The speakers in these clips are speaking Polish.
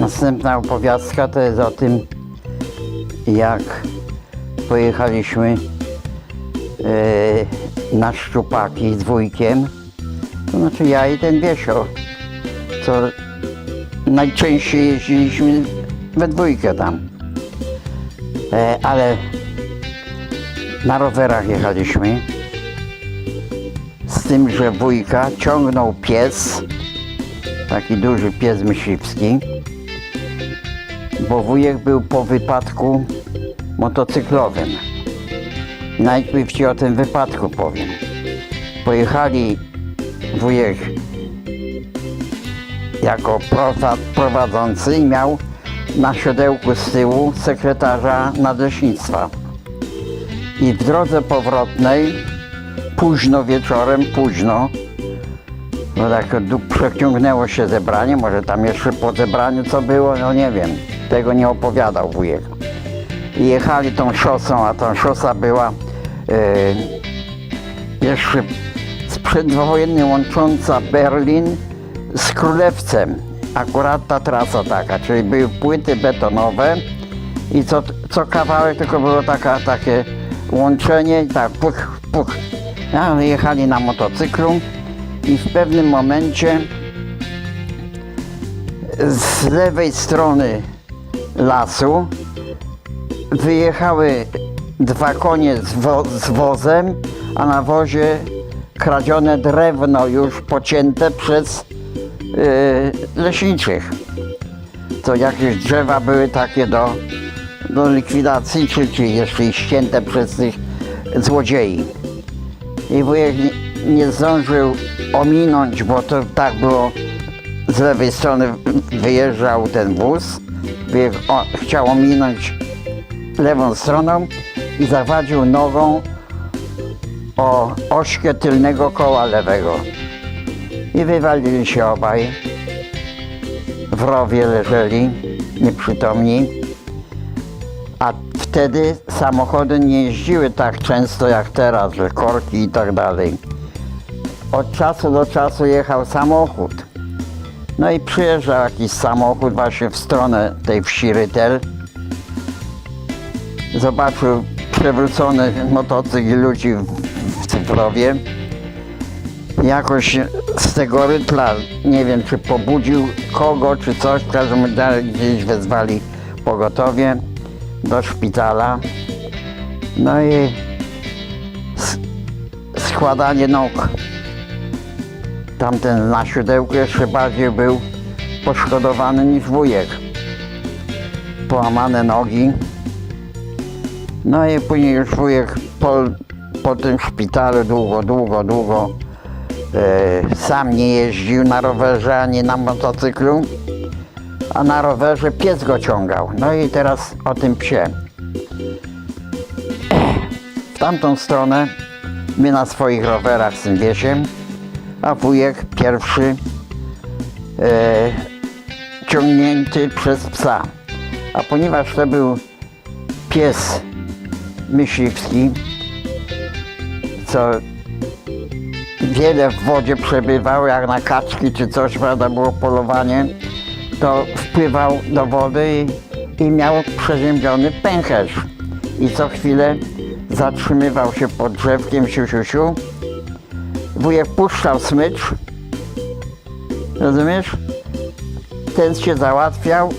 Następna opowiastka to jest o tym, jak pojechaliśmy e, na szczupaki z wujkiem. To znaczy ja i ten Wiesio, co najczęściej jeździliśmy we dwójkę tam. E, ale na rowerach jechaliśmy. Z tym, że wujka ciągnął pies, taki duży pies myśliwski, bo wujek był po wypadku motocyklowym. Najpierw ci o tym wypadku powiem. Pojechali wujek jako prowa- prowadzący i miał na siodełku z tyłu sekretarza nadleśnictwa. I w drodze powrotnej, późno wieczorem, późno, no tak przeciągnęło się zebranie, może tam jeszcze po zebraniu co było, no nie wiem. Tego nie opowiadał wujek. I jechali tą szosą, a ta szosa była e, jeszcze z przedwojennej łącząca Berlin z Królewcem. Akurat ta trasa taka, czyli były płyty betonowe i co, co kawałek tylko było taka, takie łączenie i tak puch, puch. Ale jechali na motocyklu i w pewnym momencie z lewej strony lasu wyjechały dwa konie z, wo- z wozem, a na wozie kradzione drewno już pocięte przez yy, leśniczych. To jakieś drzewa były takie do, do likwidacji, czy, czy jeszcze ścięte przez tych złodziei. I wujek nie, nie zdążył ominąć, bo to tak było z lewej strony wyjeżdżał ten wóz. Wujek o, chciał ominąć lewą stroną i zawadził nogą o ośkę tylnego koła lewego. I wywalili się obaj. W rowie leżeli nieprzytomni. A wtedy samochody nie jeździły tak często jak teraz, że korki i tak dalej. Od czasu do czasu jechał samochód. No i przyjeżdżał jakiś samochód właśnie w stronę tej wsi Rytel. Zobaczył przewrócony motocykl ludzi w cyfrowie. Jakoś z tego rytla, nie wiem czy pobudził kogo czy coś, w każdym razie gdzieś wezwali pogotowie do szpitala. No i składanie nóg. Tamten na siodełku jeszcze bardziej był poszkodowany niż wujek. Połamane nogi. No i później już wujek po, po tym szpitalu długo, długo, długo e, sam nie jeździł na rowerze ani na motocyklu, a na rowerze pies go ciągał. No i teraz o tym psie. W tamtą stronę my na swoich rowerach z tym wiesiem, a wujek pierwszy e, ciągnięty przez psa. A ponieważ to był pies myśliwski, co wiele w wodzie przebywał, jak na kaczki czy coś, prawda, było polowanie, to wpływał do wody i, i miał przeziębiony pęcherz. I co chwilę zatrzymywał się pod drzewkiem, siu, siu, siu. Wujek puszczał smycz, rozumiesz? Ten się załatwiał,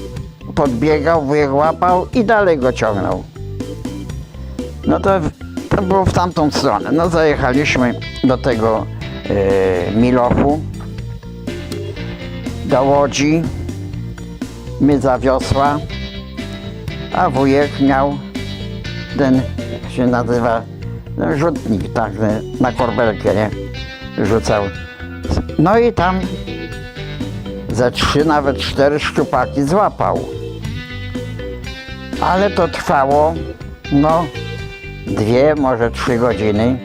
podbiegał, wujek łapał i dalej go ciągnął. No to, to było w tamtą stronę. No zajechaliśmy do tego e, Milochu, do Łodzi, my za wiosła, a wujek miał ten, jak się nazywa, no, rzutnik, tak, na korbelkę, nie? Rzucał. No i tam ze trzy, nawet cztery szczupaki złapał. Ale to trwało, no, dwie, może trzy godziny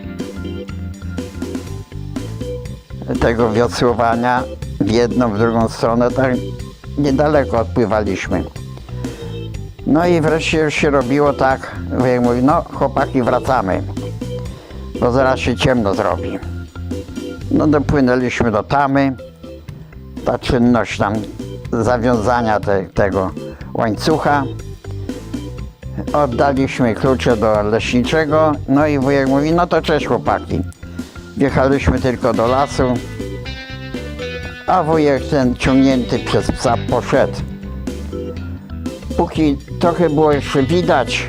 tego wiosłowania w jedną, w drugą stronę, tak niedaleko odpływaliśmy. No i wreszcie już się robiło tak, wujek mówi, no chłopaki wracamy, bo zaraz się ciemno zrobi. No dopłynęliśmy do Tamy. Ta czynność tam zawiązania te, tego łańcucha. Oddaliśmy klucze do leśniczego, no i wujek mówi, no to cześć chłopaki. Wjechaliśmy tylko do lasu, a wujek ten ciągnięty przez psa poszedł. Póki trochę było jeszcze widać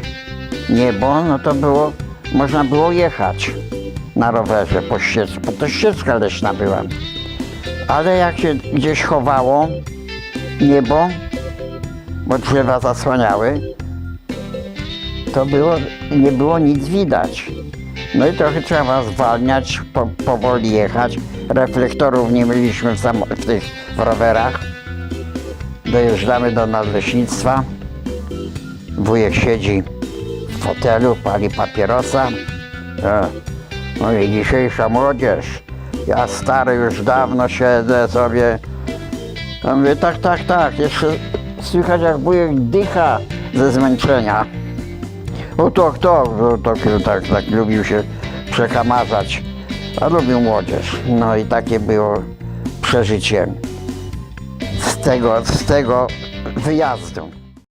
niebo, no to było, można było jechać na rowerze po ścieżce, bo to ścieżka leśna była. Ale jak się gdzieś chowało niebo, bo drzewa zasłaniały, to było, nie było nic widać. No i trochę trzeba zwalniać, po, powoli jechać. Reflektorów nie mieliśmy w, w tych rowerach. Dojeżdżamy do nadleśnictwa. Wujek siedzi w fotelu, pali papierosa. E, No i dzisiejsza młodzież. Ja stary już dawno siedzę sobie. A mówię, tak, tak, tak. Jeszcze słychać jak wujek dycha ze zmęczenia. O tak, tak, no, tak, tak, lubił się przekamarzać, a lubił młodzież. No i takie było przeżycie z tego, z tego wyjazdu.